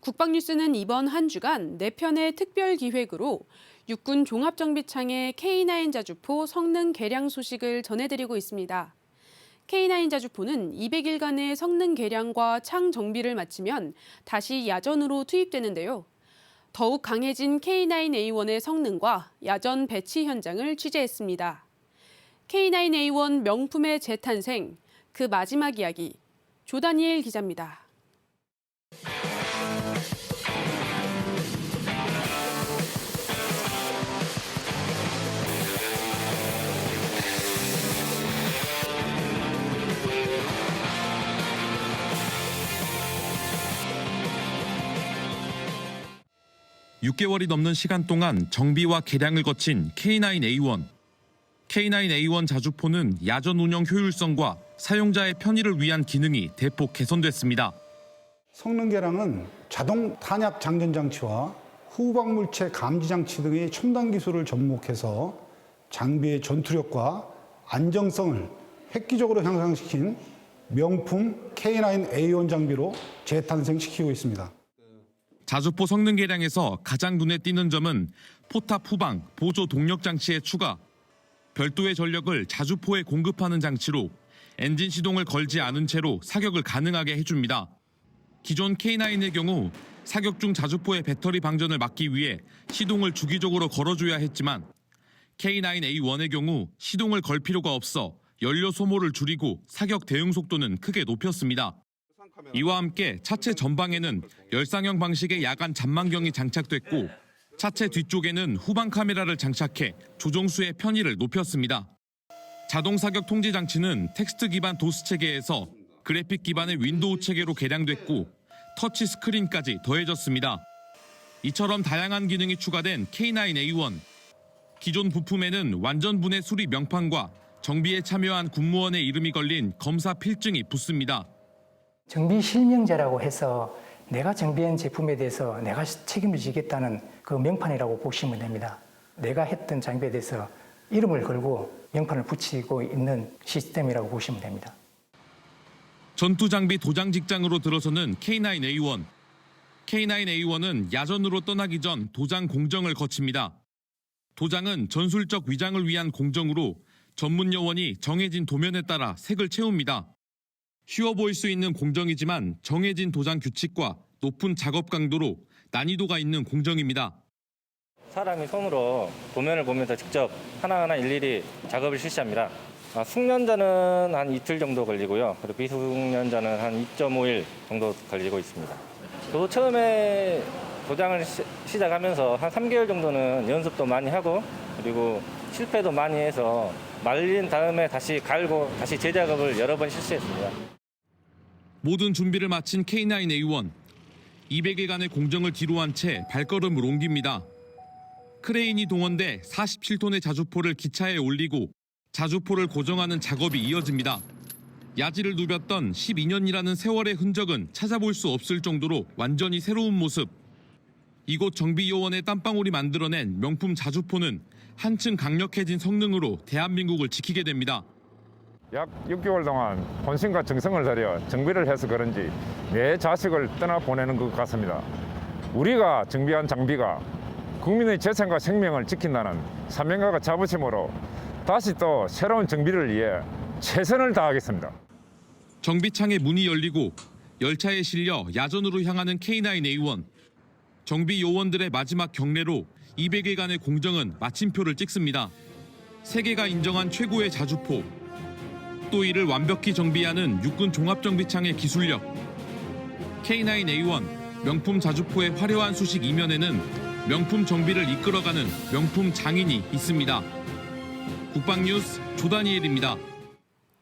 국방뉴스는 이번 한 주간 4편의 특별 기획으로 육군 종합정비창의 K9 자주포 성능 개량 소식을 전해드리고 있습니다. K9 자주포는 200일간의 성능 개량과 창 정비를 마치면 다시 야전으로 투입되는데요. 더욱 강해진 K9A1의 성능과 야전 배치 현장을 취재했습니다. K9A1 명품의 재탄생, 그 마지막 이야기, 조다니엘 기자입니다. 6개월이 넘는 시간 동안 정비와 개량을 거친 K9A1. K9A1 자주포는 야전 운영 효율성과 사용자의 편의를 위한 기능이 대폭 개선됐습니다. 성능 개량은 자동 탄약 장전 장치와 후방 물체 감지 장치 등의 첨단 기술을 접목해서 장비의 전투력과 안정성을 획기적으로 향상시킨 명품 K9A1 장비로 재탄생시키고 있습니다. 자주포 성능 개량에서 가장 눈에 띄는 점은 포탑 후방 보조 동력 장치의 추가, 별도의 전력을 자주포에 공급하는 장치로 엔진 시동을 걸지 않은 채로 사격을 가능하게 해줍니다. 기존 K9의 경우 사격 중 자주포의 배터리 방전을 막기 위해 시동을 주기적으로 걸어줘야 했지만 K9A1의 경우 시동을 걸 필요가 없어 연료 소모를 줄이고 사격 대응 속도는 크게 높였습니다. 이와 함께 차체 전방에는 열상형 방식의 야간 잠망경이 장착됐고 차체 뒤쪽에는 후방 카메라를 장착해 조종수의 편의를 높였습니다. 자동 사격 통제 장치는 텍스트 기반 도스 체계에서 그래픽 기반의 윈도우 체계로 개량됐고 터치 스크린까지 더해졌습니다. 이처럼 다양한 기능이 추가된 K9A1. 기존 부품에는 완전 분해 수리 명판과 정비에 참여한 군무원의 이름이 걸린 검사 필증이 붙습니다. 정비 실명제라고 해서 내가 정비한 제품에 대해서 내가 책임을 지겠다는 그 명판이라고 보시면 됩니다. 내가 했던 장비에 대해서 이름을 걸고 명판을 붙이고 있는 시스템이라고 보시면 됩니다. 전투 장비 도장 직장으로 들어서는 K9A1. K9A1은 야전으로 떠나기 전 도장 공정을 거칩니다. 도장은 전술적 위장을 위한 공정으로 전문 요원이 정해진 도면에 따라 색을 채웁니다. 쉬워 보일 수 있는 공정이지만 정해진 도장 규칙과 높은 작업 강도로 난이도가 있는 공정입니다. 사람이 손으로 도면을 보면서 직접 하나하나 일일이 작업을 실시합니다. 아, 숙련자는 한 이틀 정도 걸리고요. 그리고 비숙련자는 한 2.5일 정도 걸리고 있습니다. 저도 처음에 도장을 시, 시작하면서 한 3개월 정도는 연습도 많이 하고 그리고 실패도 많이 해서 말린 다음에 다시 갈고 다시 재작업을 여러 번 실시했습니다. 모든 준비를 마친 K9A1. 200일간의 공정을 뒤로한 채 발걸음을 옮깁니다. 크레인이 동원돼 47톤의 자주포를 기차에 올리고 자주포를 고정하는 작업이 이어집니다. 야지를 누볐던 12년이라는 세월의 흔적은 찾아볼 수 없을 정도로 완전히 새로운 모습. 이곳 정비요원의 땀방울이 만들어낸 명품 자주포는 한층 강력해진 성능으로 대한민국을 지키게 됩니다. 약 6개월 동안 혼신과 정성을 들여 정비를 해서 그런지 내 자식을 떠나 보내는 것 같습니다. 우리가 정비한 장비가 국민의 재산과 생명을 지킨다는 사명과 자부심으로 다시 또 새로운 정비를 위해 최선을 다하겠습니다. 정비창의 문이 열리고 열차에 실려 야전으로 향하는 K9A1. 정비 요원들의 마지막 경례로 200일간의 공정은 마침표를 찍습니다. 세계가 인정한 최고의 자주포. 또 이를 완벽히 정비하는 육군 종합정비창의 기술력. K9A1 명품 자주포의 화려한 수식 이면에는 명품 정비를 이끌어가는 명품 장인이 있습니다. 국방뉴스 조다니엘입니다.